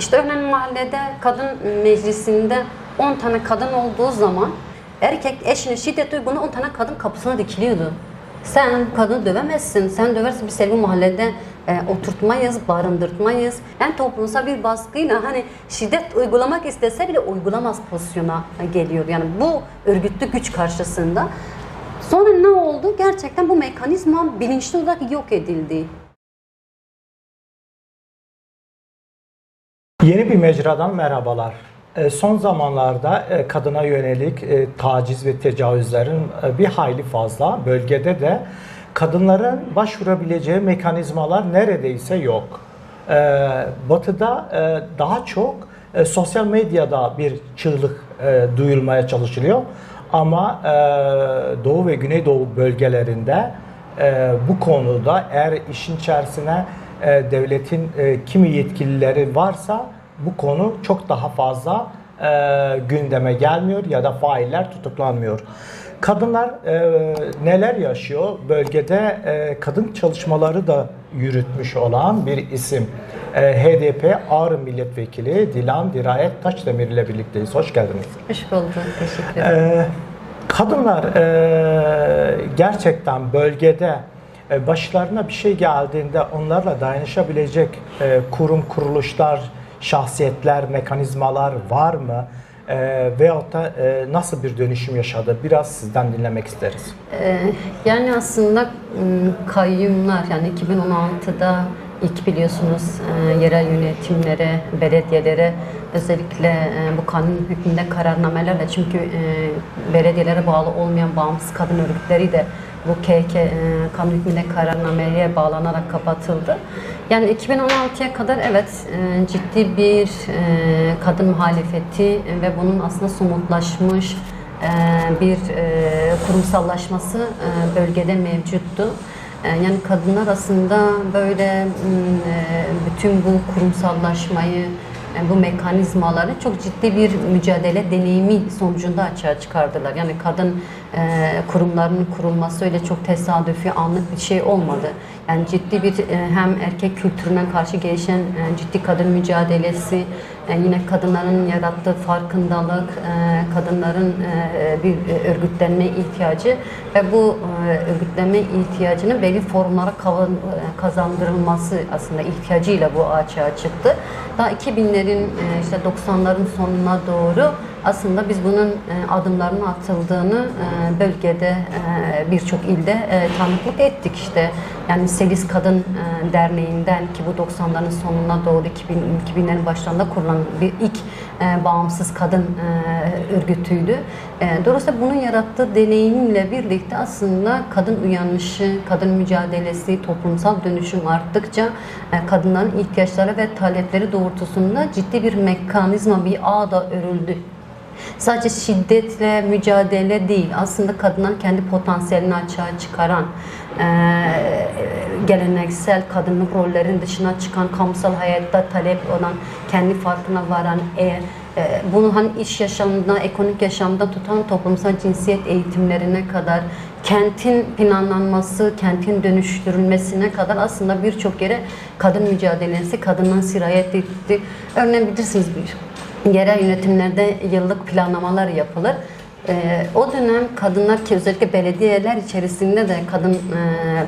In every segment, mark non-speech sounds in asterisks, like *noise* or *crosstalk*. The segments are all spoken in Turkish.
İşte örneğin mahallede kadın meclisinde 10 tane kadın olduğu zaman erkek eşine şiddet uygun 10 tane kadın kapısına dikiliyordu. Sen kadını dövemezsin. Sen döversin biz seni mahallede e, oturtmayız, barındırtmayız. Yani toplumsal bir baskıyla hani şiddet uygulamak istese bile uygulamaz pozisyona geliyor. Yani bu örgütlü güç karşısında. Sonra ne oldu? Gerçekten bu mekanizma bilinçli olarak yok edildi. Yeni bir mecradan merhabalar. E, Son zamanlarda e, kadına yönelik e, taciz ve tecavüzlerin bir hayli fazla. Bölgede de kadınların başvurabileceği mekanizmalar neredeyse yok. Batı'da daha çok sosyal medyada bir çığlık duyulmaya çalışılıyor. Ama Doğu ve Güneydoğu bölgelerinde bu konuda eğer işin içerisine e, devletin e, kimi yetkilileri varsa bu konu çok daha fazla e, gündeme gelmiyor ya da failler tutuklanmıyor. Kadınlar e, neler yaşıyor? Bölgede e, kadın çalışmaları da yürütmüş olan bir isim. E, HDP Ağrı Milletvekili Dilan Dirayet Taşdemir ile birlikteyiz. Hoş geldiniz. Hoş bulduk. Teşekkür ederim. Ee, kadınlar e, gerçekten bölgede e, başlarına bir şey geldiğinde onlarla dayanışabilecek e, kurum, kuruluşlar, şahsiyetler, mekanizmalar var mı? E, veyahut da e, nasıl bir dönüşüm yaşadı? Biraz sizden dinlemek isteriz. Yani aslında kayyumlar yani 2016'da ilk biliyorsunuz e, yerel yönetimlere, belediyelere özellikle e, bu kanun hükmünde kararnamelerle çünkü e, belediyelere bağlı olmayan bağımsız kadın örgütleri de bu KK e, kanun hükmünde kararnameye bağlanarak kapatıldı. Yani 2016'ya kadar evet e, ciddi bir e, kadın muhalefeti ve bunun aslında somutlaşmış e, bir e, kurumsallaşması e, bölgede mevcuttu. E, Yani kadınlar aslında böyle e, bütün bu kurumsallaşmayı, e, bu mekanizmaları çok ciddi bir mücadele deneyimi sonucunda açığa çıkardılar. Yani kadın e, kurumlarının kurulması öyle çok tesadüfi anlık bir şey olmadı. Yani ciddi bir e, hem erkek kültürüne karşı gelişen e, ciddi kadın mücadelesi, e, yine kadınların yarattığı farkındalık, e, kadınların e, bir e, örgütlenme ihtiyacı ve bu e, örgütlenme ihtiyacının belli formlara e, kazandırılması aslında ihtiyacıyla bu açığa çıktı. Daha 2000'lerin e, işte 90'ların sonuna doğru aslında biz bunun e, adımlarının atıldığını e, bölgede e, birçok ilde tanıklık ettik işte. Yani Selis Kadın Derneği'nden ki bu 90'ların sonuna doğru 2000 2000'lerin başlarında kurulan bir ilk bağımsız kadın örgütüydü. Dolayısıyla bunun yarattığı deneyimle birlikte aslında kadın uyanışı, kadın mücadelesi, toplumsal dönüşüm arttıkça kadınların ihtiyaçları ve talepleri doğrultusunda ciddi bir mekanizma, bir ağ da örüldü. Sadece şiddetle mücadele değil, aslında kadınların kendi potansiyelini açığa çıkaran, eee, geleneksel kadınlık rollerin dışına çıkan, kamusal hayatta talep olan, kendi farkına varan, e, e, bunu hani iş yaşamında, ekonomik yaşamda tutan toplumsal cinsiyet eğitimlerine kadar, kentin planlanması, kentin dönüştürülmesine kadar aslında birçok yere kadın mücadelesi, kadından sirayet etti. Örneğin bilirsiniz bir yerel yönetimlerde yıllık planlamalar yapılır. Ee, o dönem kadınlar ki özellikle belediyeler içerisinde de kadın e,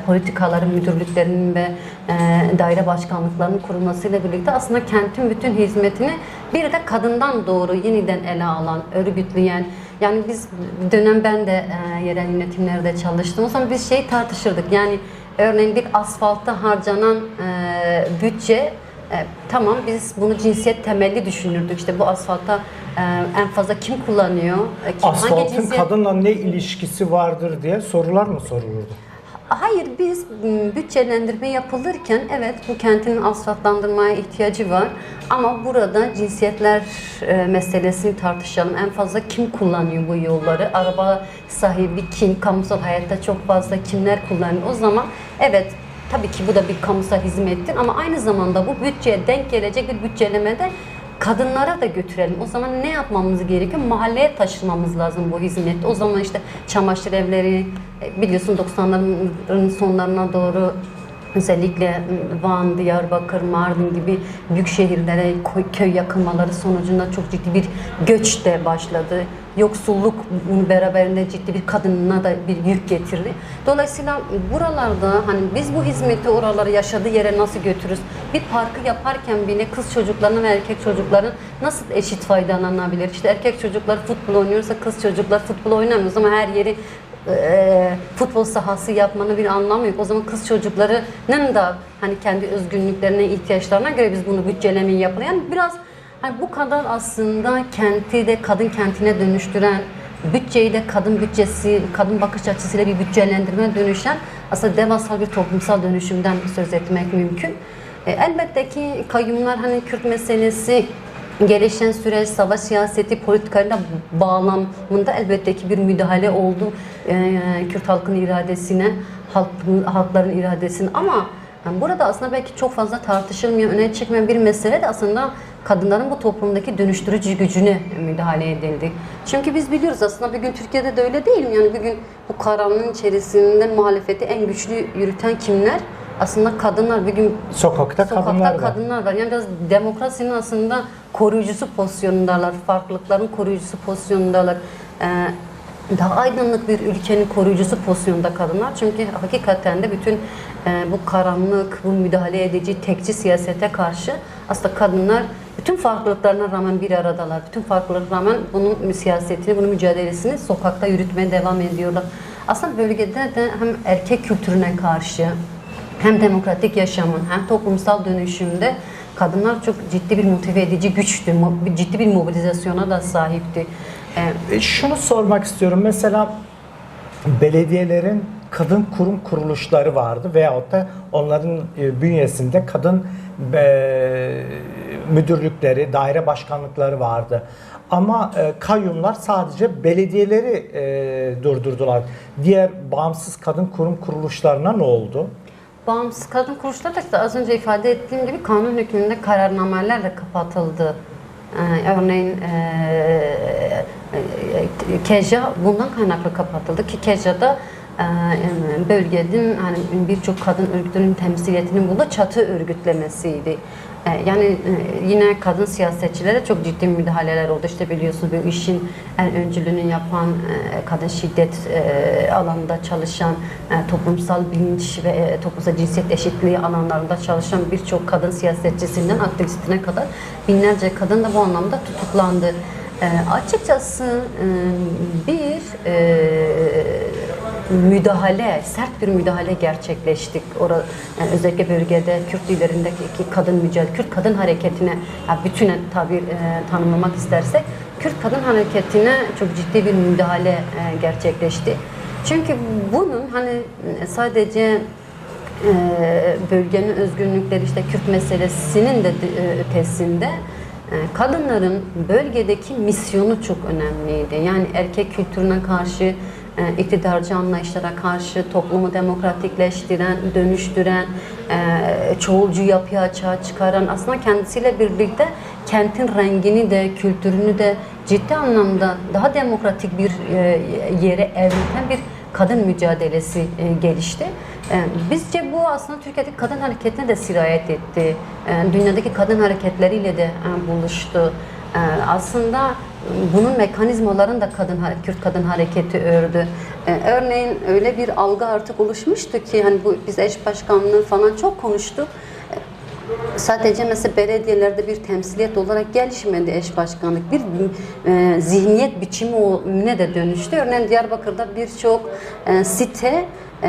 politikaları müdürlüklerinin ve e, daire başkanlıklarının kurulmasıyla birlikte aslında kentin bütün hizmetini bir de kadından doğru yeniden ele alan, örgütleyen yani biz dönem ben de e, yerel yönetimlerde çalıştım. O zaman biz şey tartışırdık yani örneğin bir asfalta harcanan e, bütçe e, tamam biz bunu cinsiyet temelli düşünürdük. İşte bu asfalta e, en fazla kim kullanıyor? E, kim, Asfaltın kadınla ne ilişkisi vardır diye sorular mı sorulurdu? Hayır biz bütçelendirme yapılırken evet bu kentin asfaltlandırmaya ihtiyacı var ama burada cinsiyetler e, meselesini tartışalım. En fazla kim kullanıyor bu yolları? Araba sahibi kim? Kamusal hayatta çok fazla kimler kullanıyor? O zaman evet tabii ki bu da bir kamusal hizmettir ama aynı zamanda bu bütçeye denk gelecek bir bütçelemede kadınlara da götürelim. O zaman ne yapmamız gerekiyor? Mahalleye taşımamız lazım bu hizmeti. O zaman işte çamaşır evleri e, biliyorsun 90'ların sonlarına doğru Özellikle m, Van, Diyarbakır, Mardin gibi büyük şehirlere köy yakınmaları sonucunda çok ciddi bir göç de başladı. Yoksulluk bunu beraberinde ciddi bir kadınına da bir yük getirdi. Dolayısıyla buralarda hani biz bu hizmeti oralara yaşadığı yere nasıl götürürüz? Bir parkı yaparken bile kız çocuklarının ve erkek çocukların nasıl eşit faydalanabilir? İşte erkek çocuklar futbol oynuyorsa kız çocuklar futbol oynamıyor ama her yeri e, futbol sahası yapmanın bir anlamı yok. O zaman kız çocuklarının da hani kendi özgünlüklerine, ihtiyaçlarına göre biz bunu bütçelemeyi yapalım. Yani biraz hani bu kadar aslında kenti de kadın kentine dönüştüren, bütçeyi de kadın bütçesi, kadın bakış açısıyla bir bütçelendirme dönüşen aslında devasa bir toplumsal dönüşümden söz etmek mümkün. E, elbette ki kayyumlar hani Kürt meselesi gelişen süreç, savaş siyaseti politikalarıyla bağlamında elbette ki bir müdahale oldu e, Kürt halkın iradesine, halkın, halkların iradesine ama yani burada aslında belki çok fazla tartışılmıyor, öne çıkmayan bir mesele de aslında kadınların bu toplumdaki dönüştürücü gücüne müdahale edildi. Çünkü biz biliyoruz aslında bir gün Türkiye'de de öyle değil mi? Yani bir gün bu karanlığın içerisinde muhalefeti en güçlü yürüten kimler? Aslında kadınlar bir gün Sokakta, Sokakta kadınlar kadınlar var. Yani biraz demokrasinin aslında koruyucusu pozisyonundalar. Farklılıkların koruyucusu pozisyonundalar. Ee, daha aydınlık bir ülkenin koruyucusu pozisyonda kadınlar. Çünkü hakikaten de bütün e, bu karanlık, bu müdahale edici, tekçi siyasete karşı aslında kadınlar bütün farklılıklarına rağmen bir aradalar. Bütün farklılıklarına rağmen bunun siyasetini, bunun mücadelesini sokakta yürütmeye devam ediyorlar. Aslında bölgede de hem erkek kültürüne karşı hem demokratik yaşamın hem toplumsal dönüşümde kadınlar çok ciddi bir motive edici güçtü. Ciddi bir mobilizasyona da sahipti. Ee, E, Şunu sormak istiyorum. Mesela belediyelerin kadın kurum kuruluşları vardı veyahut da onların e, bünyesinde kadın e, müdürlükleri, daire başkanlıkları vardı. Ama e, kayyumlar sadece belediyeleri e, durdurdular. Diğer bağımsız kadın kurum kuruluşlarına ne oldu? Bağımsız kadın kuruluşları da işte az önce ifade ettiğim gibi kanun hükmünde kararnamelerle kapatıldı. Ee, örneğin e, e, KEJA bundan kaynaklı kapatıldı ki KEJA'da e, bölgenin hani birçok kadın örgütünün temsiliyetinin bulduğu çatı örgütlemesiydi. E, Yani e, yine kadın siyasetçilere çok ciddi müdahaleler oldu. İşte biliyorsunuz bu işin en öncülüğünü yapan e, kadın şiddet alanında çalışan, toplumsal bilinç ve toplumsal cinsiyet eşitliği alanlarında çalışan birçok kadın siyasetçisinden aktivistine kadar binlerce kadın da bu anlamda tutuklandı. Açıkçası bir müdahale, sert bir müdahale gerçekleştik. Orada yani özellikle bölgede Kürt dillerindeki iki kadın mücadele, Kürt kadın hareketine yani bütünen tabir e, tanımlamak istersek Kürt kadın hareketine çok ciddi bir müdahale e, gerçekleşti. Çünkü bunun hani e, sadece e, bölgenin özgürlükleri işte Kürt meselesinin de e, e, kadınların bölgedeki misyonu çok önemliydi. Yani erkek kültürüne karşı iktidarcı anlayışlara karşı toplumu demokratikleştiren, dönüştüren, e, çoğulcu yapıyı açığa çıkaran aslında kendisiyle birlikte kentin rengini de, kültürünü de ciddi anlamda daha demokratik bir e, yere evriten bir kadın mücadelesi e, gelişti. E, bizce bu aslında Türkiye'deki kadın hareketine de sirayet etti. E, dünyadaki kadın hareketleriyle de e, buluştu. E, aslında bunun mekanizmalarını da kadın Kürt kadın hareketi ördü. E, örneğin öyle bir algı artık oluşmuştu ki hani bu biz eş başkanlığı falan çok konuştuk. Sadece mesela belediyelerde bir temsiliyet olarak gelişmedi eş başkanlık. Bir e, zihniyet biçimine de dönüştü. Örneğin Diyarbakır'da birçok e, site e,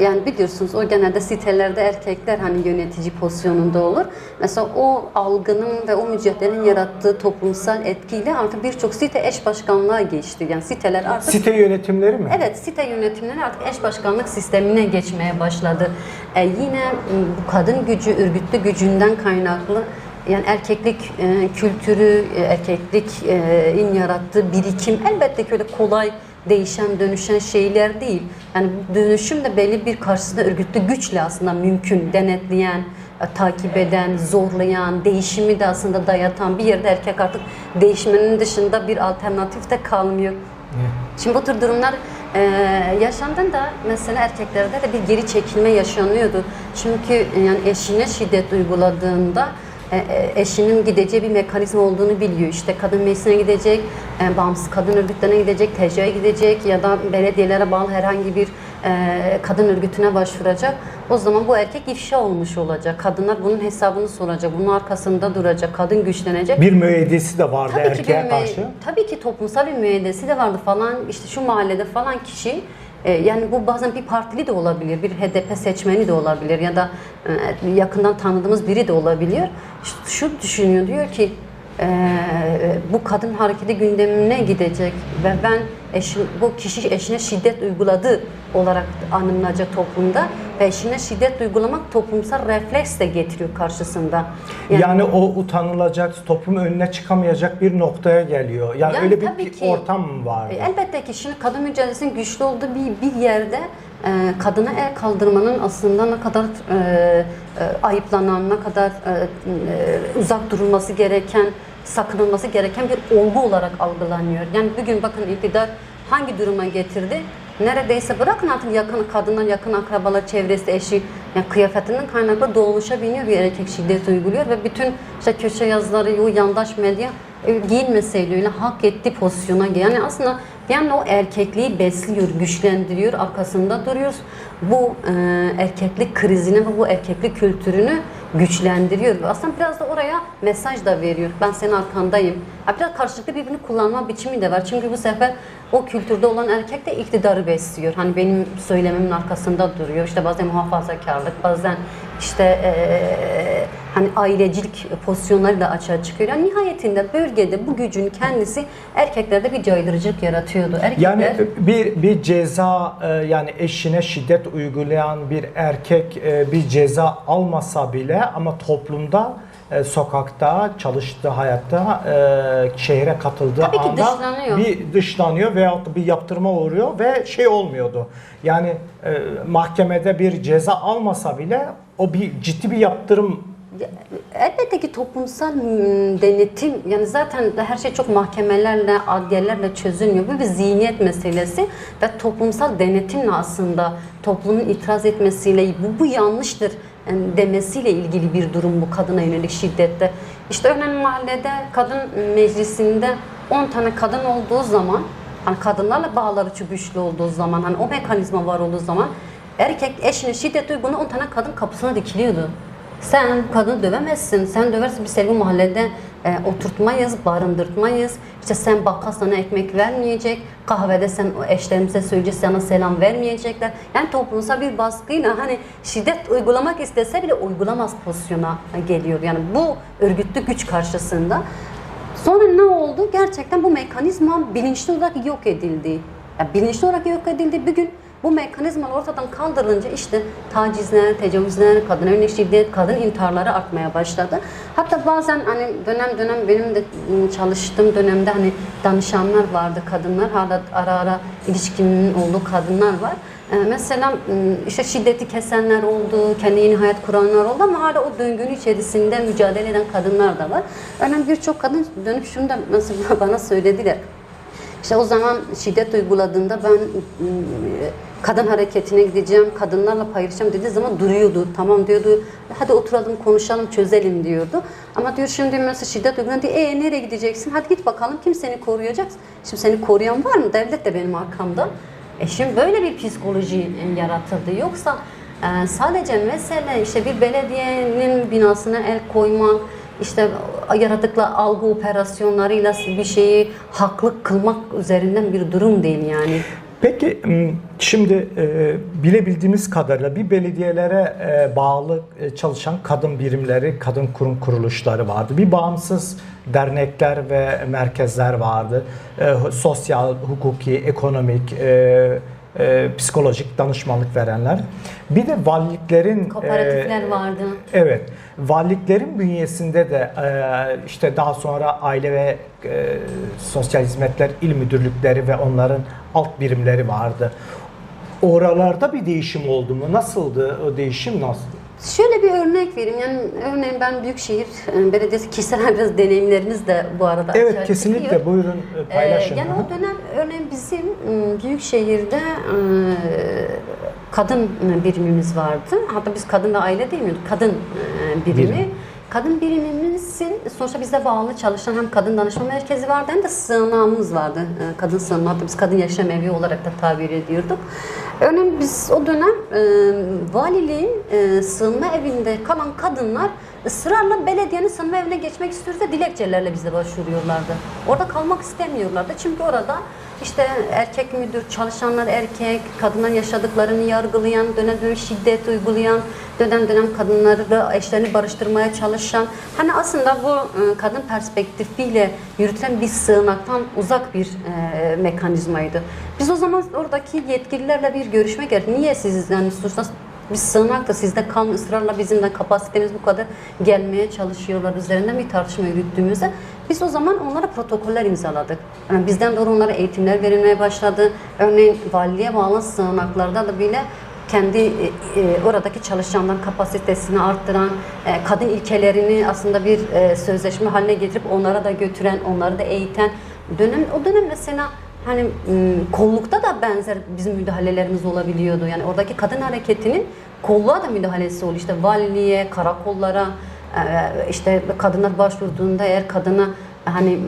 yani biliyorsunuz o genelde sitelerde erkekler hani yönetici pozisyonunda olur. Mesela o algının ve o mücadelenin yarattığı toplumsal etkiyle artık birçok site eş başkanlığa geçti. Yani siteler artık Site yönetimleri mi? Evet, site yönetimleri artık eş başkanlık sistemine geçmeye başladı. Ee, yine m, bu kadın gücü, örgütlü gücünden kaynaklı yani erkeklik e, kültürü, e, erkeklikin yarattığı birikim elbette ki öyle kolay değişen, dönüşen şeyler değil. Yani dönüşüm de belli bir karşısında örgütlü güçle aslında mümkün, denetleyen, e, takip eden, zorlayan, değişimi de aslında dayatan bir yerde erkek artık değişmenin dışında bir alternatif de kalmıyor. Şimdi bu tür durumlar e, yaşandığında mesela erkeklerde de bir geri çekilme yaşanıyordu. Çünkü e, yani eşine şiddet uyguladığında eşinin gideceği bir mekanizma olduğunu biliyor. İşte kadın meclisine gidecek, e, bağımsız kadın örgütlerine gidecek, TC'ye gidecek ya da belediyelere bağlı herhangi bir e, kadın örgütüne başvuracak. O zaman bu erkek ifşa olmuş olacak. Kadınlar bunun hesabını soracak, bunun arkasında duracak, kadın güçlenecek. Bir müeyyidesi de vardı Tabii ki, erkeğe bir, karşı. tabii ki toplumsal bir müeyyidesi de vardı falan. İşte şu mahallede falan kişi e, yani bu bazen bir partili de olabilir, bir HDP seçmeni de olabilir ya da e, yakından tanıdığımız biri de olabiliyor. Şu, şu düşünüyor diyor ki e, bu kadın hareketi gündemine gidecek ve ben eşim, bu kişi eşine şiddet uyguladı olarak anılacak toplumda ve eşine şiddet uygulamak toplumsal refleks de getiriyor karşısında. Yani, o utanılacak, toplum önüne çıkamayacak bir noktaya geliyor. Yani, Yani öyle bir ki. ortam vardı? E, Elbette ki şimdi kadın mücadelesinin güçlü olduğu bir, bir yerde e, kadına el kaldırmanın aslında ne kadar e, e, ayıplanan, ne kadar e, uzak durulması gereken, sakınılması gereken bir olgu olarak algılanıyor. Yani bugün bakın iktidar hangi duruma getirdi? Neredeyse bırakın artık yakın kadından yakın akrabalar çevresi eşi yani kıyafetinden kaynaklı dolmuşa biniyor bir erkek şiddet uyguluyor ve bütün işte köşe yazıları, yandaş medya giyinmeseyle öyle hak ettiği pozisyona yani aslında bir anda o erkekliği besliyor, güçlendiriyor, arkasında duruyoruz. Bu e, erkeklik krizini ve bu erkeklik kültürünü güçlendiriyor. Aslında biraz da oraya mesaj da veriyor. Ben senin arkandayım. Biraz karşılıklı birbirini kullanma biçimi de var. Çünkü bu sefer o kültürde olan erkek de iktidarı besliyor. Hani benim söylemimin arkasında duruyor. İşte bazen muhafazakarlık, bazen işte eee, hani ailecilik pozisyonları da açığa çıkıyor. Yani nihayetinde bölgede bu gücün kendisi erkeklerde bir caydırıcılık yaratıyordu. Erkekler Yani bir bir ceza e, yani eşine şiddet uygulayan bir erkek e, bir ceza almasa bile ama toplumda e, sokakta çalıştığı hayatta e, şehre katıldığı Tabii ki anda dışlanıyor. bir dışlanıyor veyahut da bir yaptırma uğruyor ve şey olmuyordu. Yani e, mahkemede bir ceza almasa bile o bir ciddi bir yaptırım Elbette ki toplumsal mm, denetim yani zaten her şey çok mahkemelerle, adliyelerle çözülmüyor. Bu bir zihniyet meselesi ve toplumsal denetimle aslında toplumun itiraz etmesiyle bu, bu yanlıştır demesiyle ilgili bir durum bu kadına yönelik şiddette. İşte örneğin mahallede kadın meclisinde 10 tane kadın olduğu zaman hani kadınlarla bağları çok olduğu zaman hani o mekanizma var olduğu zaman erkek eşine şiddet uygulayan 10 tane kadın kapısına dikiliyordu. Sen kadını dövemezsin. Sen döversin seni bu mahallede e, oturtmayız, barındırtmayız. İşte sen bakkal sana ekmek vermeyecek. Kahvede sen eşlerimize söyleyeceğiz sana selam vermeyecekler. Yani toplumsal bir baskıyla hani şiddet uygulamak istese bile uygulamaz pozisyona geliyor. Yani bu örgütlü güç karşısında. Sonra ne oldu? Gerçekten bu mekanizma bilinçli olarak yok edildi. Yani bilinçli olarak yok edildi. Bir gün bu mekanizmalar ortadan kaldırılınca işte tacizler, tecavüzler, kadına yönelik şiddet, kadın intiharları artmaya başladı. Hatta bazen hani dönem dönem benim de ım, çalıştığım dönemde hani danışanlar vardı kadınlar. Hala ara ara ilişkimin olduğu kadınlar var. Ee, mesela işte şiddeti kesenler oldu, kendi yeni hayat kuranlar oldu ama hala o döngünün içerisinde mücadele eden kadınlar da var. Örneğin birçok kadın dönüp şunu da mesela *laughs* bana söylediler. İşte o zaman şiddet uyguladığında ben kadın hareketine gideceğim, kadınlarla paylaşacağım dediği zaman duruyordu. Tamam diyordu, hadi oturalım konuşalım çözelim diyordu. Ama diyor şimdi mesela şiddet uygulandı, e nereye gideceksin? Hadi git bakalım kim seni koruyacak? Şimdi seni koruyan var mı? Devlet de benim arkamda. E şimdi böyle bir psikoloji e, yaratıldı. Yoksa e, sadece mesele işte bir belediyenin binasına el koymak, işte yaratıkla algı operasyonlarıyla bir şeyi haklı kılmak üzerinden bir durum değil yani. Peki şimdi e, bilebildiğimiz kadarıyla bir belediyelere e, bağlı e, çalışan kadın birimleri, kadın kurum kuruluşları vardı. Bir bağımsız dernekler ve merkezler vardı. E, sosyal, hukuki, ekonomik, e, e, psikolojik danışmanlık verenler. Bir de valiliklerin Kooperatifler e, vardı. Evet. Valiliklerin bünyesinde de e, işte daha sonra aile ve e, sosyal hizmetler il müdürlükleri ve onların alt birimleri vardı. Oralarda bir değişim oldu mu? Nasıldı o değişim nasıl? Şöyle bir örnek vereyim. Yani örneğin ben Büyükşehir e, Belediyesi kişisel biraz deneyimleriniz de bu arada Evet kesinlikle çıkıyor. buyurun e, Ee, paylaşın. yani o dönem örneğin bizim e, Büyükşehir'de e, kadın birimimiz vardı. Hatta biz kadın ve aile demiyorduk. Kadın e, birimi. Birim. Kadın birimimizin sonuçta bize bağlı çalışan hem kadın danışma merkezi vardı hem de sığınağımız vardı. E, Kadın sığınağı. Hatta biz kadın yaşam evi olarak da tabir ediyorduk. Örneğin biz o dönem e, valiliğin e, sığınma evinde kalan kadınlar ısrarla belediyenin sığınma evine geçmek istiyoruz da dilekçelerle bize başvuruyorlardı. Orada kalmak istemiyorlardı. Çünkü orada işte erkek müdür, çalışanlar erkek, kadınların yaşadıklarını yargılayan, dönem dönem şiddet uygulayan, dönem dönem kadınları ve eşlerini barıştırmaya çalışan, hani aslında bu e, kadın perspektifiyle yürütülen bir sığınaktan uzak bir e, mekanizmaydı. Biz o zaman oradaki yetkililerle bir görüşme geldi. Niye siz yani biz sığınakta sizde kalın ısrarla bizim de kapasitemiz bu kadar gelmeye çalışıyorlar üzerinden bir tartışma yürüttüğümüzde biz o zaman onlara protokoller imzaladık. Yani bizden doğru onlara eğitimler verilmeye başladı. Örneğin valiliğe bağlı sığınaklarda da bile kendi e, e, oradaki çalışanların kapasitesini arttıran, e, kadın ilkelerini aslında bir e, sözleşme haline getirip onlara da götüren, onları da eğiten dönem o dönem mesela hani m, kollukta da benzer bizim müdahalelerimiz olabiliyordu. Yani oradaki kadın hareketinin kolluğa da müdahalesi oluyor. İşte valiliğe, karakollara, işte kadınlar başvurduğunda eğer kadına hani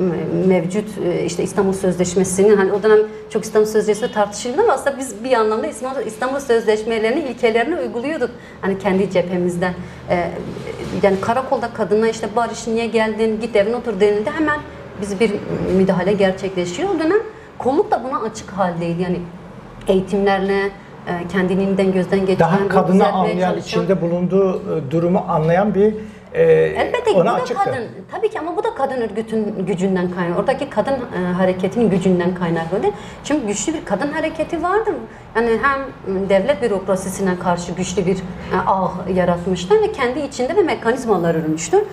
mevcut işte İstanbul Sözleşmesi'nin hani o dönem çok İstanbul Sözleşmesi tartışıldı ama aslında biz bir anlamda İstanbul, İstanbul Sözleşmelerinin ilkelerini uyguluyorduk. Hani kendi cephemizden. Yani karakolda kadına işte barış niye geldin git evine otur denildi hemen biz bir müdahale gerçekleşiyor. O dönem kolluk da buna açık haldeydi. Yani eğitimlerle kendiliğinden gözden geçiren, Daha kadını anlayan, çalışan- içinde bulunduğu e, durumu anlayan bir e, Elbette ki bu ona da açıktı. kadın. Tabii ki ama bu da kadın örgütün gücünden kaynaklı. Oradaki kadın e, hareketinin gücünden kaynaklı. Çünkü güçlü bir kadın hareketi vardı. Yani hem devlet bürokrasisine karşı güçlü bir e, ağ yaratmıştı ve kendi içinde de mekanizmalar örmüştü.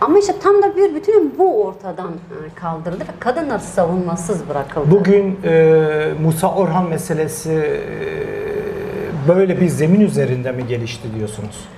Ama işte tam da bir bütün bu ortadan e, kaldırıldı ve kadınlar savunmasız bırakıldı. Bugün e, Musa Orhan meselesi e, böyle bir zemin üzerinde mi gelişti diyorsunuz?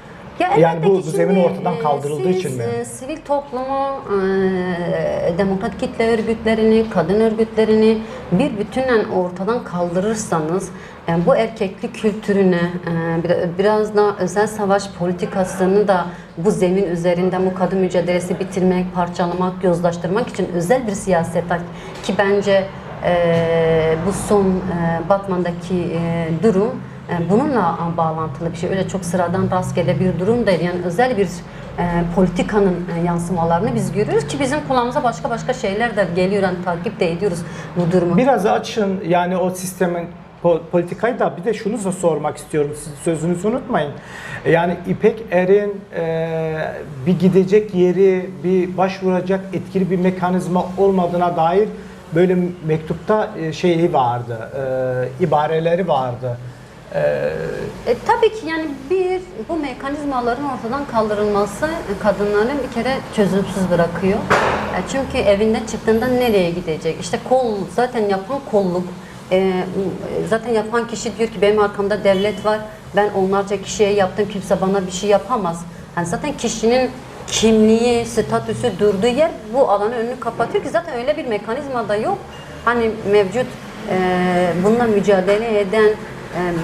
Ya Yani bu- zemin ortadan e, kaldırıldığı siz, için mi? sivil toplumu, e, demokrat kitle örgütlerini, kadın örgütlerini bir bütünen ortadan kaldırırsanız e, bu erkeklik kültürüne, e, bir- biraz da özel savaş politikasını da bu zemin üzerinden bu kadın mücadelesi bitirmek, parçalamak, yozlaştırmak için özel bir siyaset ki bence e, bu son e, Batman'daki e, durum bununla bağlantılı bir şey. Öyle çok sıradan rastgele bir durum değil. Yani özel bir e, politikanın e, yansımalarını biz görüyoruz ki bizim kulağımıza başka başka şeyler de geliyor. Yani takip de ediyoruz bu durumu. Biraz açın yani o sistemin po- politikayı da bir de şunu da sormak istiyorum. Siz sözünüzü unutmayın. Yani İpek Er'in e, bir gidecek yeri, bir başvuracak etkili bir mekanizma olmadığına dair böyle mektupta e, şeyi vardı, e, ibareleri vardı. E, tabii ki yani bir bu mekanizmaların ortadan kaldırılması kadınları bir kere çözümsüz bırakıyor. E, çünkü evinden çıktığında nereye gidecek? İşte kol zaten yapan kolluk. E, zaten yapan kişi diyor ki benim arkamda devlet var. Ben onlarca kişiye yaptım kimse bana bir şey yapamaz. Yani zaten kişinin kimliği, statüsü durduğu yer bu alanın önünü kapatıyor ki zaten öyle bir mekanizma da yok. Hani mevcut e, bununla mücadele eden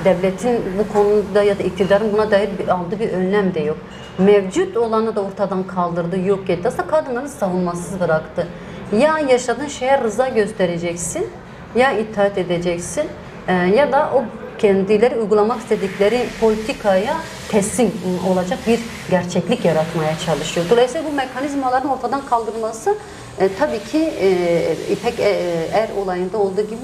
devletin bu konuda ya da iktidarın buna dair bir, aldığı bir önlem de yok. Mevcut olanı da ortadan kaldırdı, yok etti. Aslında kadınları savunmasız bıraktı. Ya yaşadığın şeye rıza göstereceksin, ya itaat edeceksin e, ya da o kendileri uygulamak istedikleri politikaya teslim olacak bir gerçeklik yaratmaya çalışıyor. Dolayısıyla bu mekanizmaların ortadan kaldırılması e, tabii ki e, İpek e, Er olayında olduğu gibi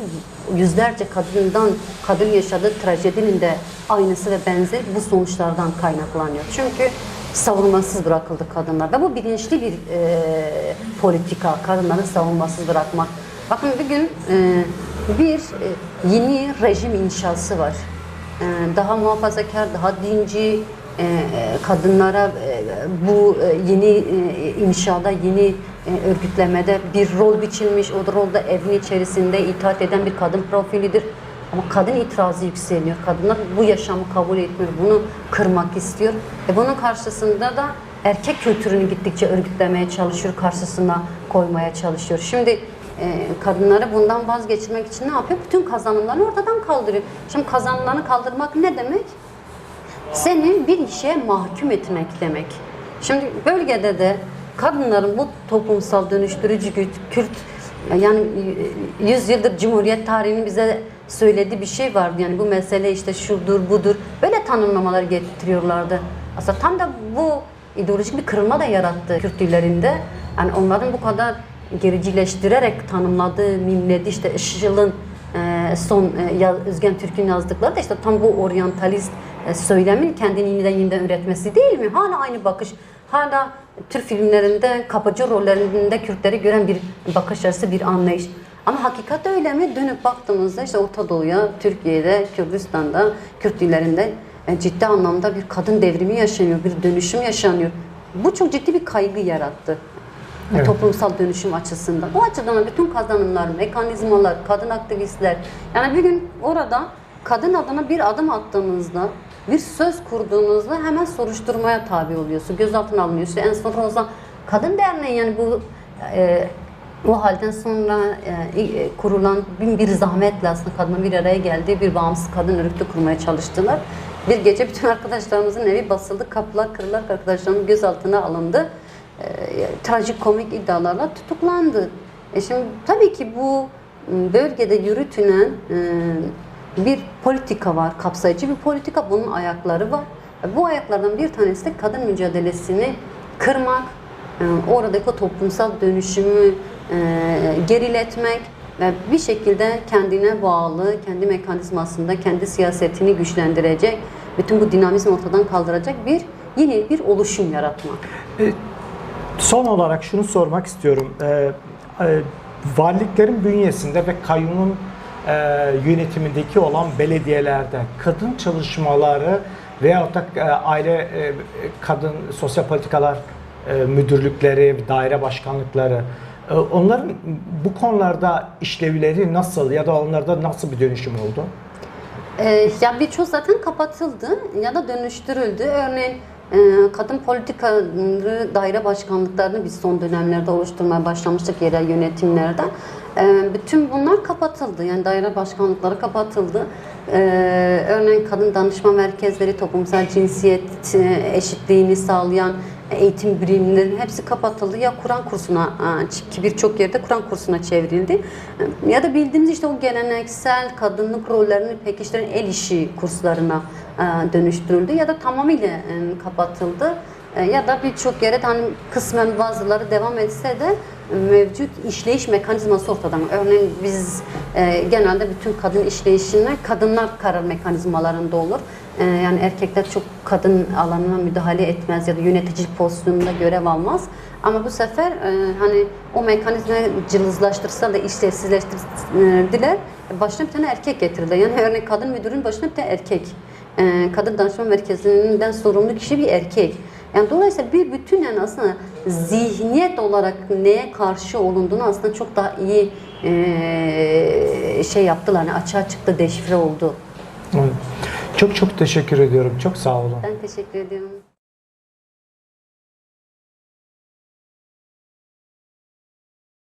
yüzlerce kadından kadın yaşadığı trajedinin de aynısı ve benzer bu sonuçlardan kaynaklanıyor. Çünkü savunmasız bırakıldı kadınlar ve bu bilinçli bir e, politika kadınları savunmasız bırakmak. Bakın bir gün e, bir e, yeni rejim inşası var. E, daha muhafazakar, daha dinci e, e, kadınlara e, bu e, yeni e, inşada, yeni örgütlemede bir rol biçilmiş. O da rolda evin içerisinde itaat eden bir kadın profilidir. Ama kadın itirazı yükseliyor. Kadınlar bu yaşamı kabul etmiyor. Bunu kırmak istiyor. E bunun karşısında da erkek kültürünü gittikçe örgütlemeye çalışıyor. Karşısına koymaya çalışıyor. Şimdi e, kadınları bundan vazgeçirmek için ne yapıyor? Bütün kazanımlarını ortadan kaldırıyor. Şimdi kazanımlarını kaldırmak ne demek? Seni bir işe mahkum etmek demek. Şimdi bölgede de kadınların bu toplumsal dönüştürücü güç, Kürt yani e, 100 yıldır Cumhuriyet tarihinin bize söylediği bir şey vardı. Yani bu mesele işte şudur budur. Böyle tanımlamalar getiriyorlardı. Aslında tam da bu ideolojik bir kırılma da yarattı Kürt dillerinde. Yani onların bu kadar gericileştirerek tanımladığı, mimlediği işte Işıl'ın e, son e, Özgen Türk'ün yazdıkları da işte tam bu oryantalist e, söylemin kendini yeniden yeniden üretmesi değil mi? Hala aynı bakış. Hala Türk filmlerinde kapıcı rollerinde Kürtleri gören bir bakış açısı, bir anlayış. Ama hakikat öyle mi? Dönüp baktığımızda işte Orta Doğu'ya, Türkiye'de, Kürdistan'da, Kürt dillerinde e, ciddi anlamda bir kadın devrimi yaşanıyor, bir dönüşüm yaşanıyor. Bu çok ciddi bir kaygı yarattı. Evet. Toplumsal dönüşüm açısından. O açıdan bütün kazanımlar, mekanizmalar, kadın aktivistler. Yani bir gün orada kadın adına bir adım attığınızda, bir söz kurduğunuzda hemen soruşturmaya tabi oluyorsun. Gözaltına alınıyorsun. En son Roza Kadın Derneği yani bu e, o halden sonra e, e, kurulan bin bir zahmetle aslında kadının bir araya geldiği bir bağımsız kadın örgütü kurmaya çalıştılar. Bir gece bütün arkadaşlarımızın evi basıldı, kapılar kırılarak arkadaşlarımız gözaltına alındı. E, trajikomik iddialarla tutuklandı. E şimdi tabii ki bu m, bölgede yürütülen e, bir politika var, kapsayıcı bir politika. Bunun ayakları var. E, Bu ayaklardan bir tanesi de kadın mücadelesini kırmak, e, oradaki toplumsal dönüşümü e, geriletmek ve bir şekilde kendine bağlı, kendi mekanizmasında, kendi siyasetini güçlendirecek, bütün bu dinamizmi ortadan kaldıracak bir yeni bir oluşum yaratmak. Son olarak şunu sormak istiyorum. E, valiliklerin bünyesinde ve kayyumun e, yönetimindeki olan belediyelerde kadın çalışmaları veyahut da e, aile e, kadın sosyal politikalar e, müdürlükleri, daire başkanlıkları e, onların bu konularda işlevleri nasıl ya da onlarda nasıl bir dönüşüm oldu? Ee, ya birçoğu zaten kapatıldı ya da dönüştürüldü. Örneğin e, kadın politikaları daire başkanlıklarını biz son dönemlerde oluşturmaya başlamıştık yerel yönetimlerden. Ee, bütün bunlar kapatıldı. Yani daire başkanlıkları kapatıldı. Ee, örneğin kadın danışma merkezleri, toplumsal cinsiyet e, eşitliğini sağlayan eğitim birimlerinin hepsi kapatıldı. Ya Kur'an kursuna e, ki birçok yerde Kur'an kursuna çevrildi. E, Ya da bildiğimiz işte o geleneksel kadınlık rollerini pekiştiren el işi kurslarına dönüştürüldü ya da tamamıyla kapatıldı. E, Ya da birçok yere hani kısmen bazıları devam etse de mevcut işleyiş mekanizması ortadan. Örneğin biz e, genelde bütün kadın işleyişine kadınlar karar mekanizmalarında olur. E, yani erkekler çok kadın alanına müdahale etmez ya da yönetici pozisyonunda görev almaz. Ama bu sefer e, hani o mekanizmayı cılızlaştırsa da işlevsizleştirdiler. Başına bir tane erkek getirdiler. Yani örneğin kadın müdürün başına bir tane erkek. E, kadın danışma merkezinden sorumlu kişi bir erkek. Yani dolayısıyla bir bütünen aslında zihniyet olarak neye karşı olunduğunu aslında çok daha iyi e, şey yaptılar. Yani açığa çıktı, deşifre oldu. Evet. Çok çok teşekkür ediyorum. Çok sağ olun. Ben teşekkür ediyorum.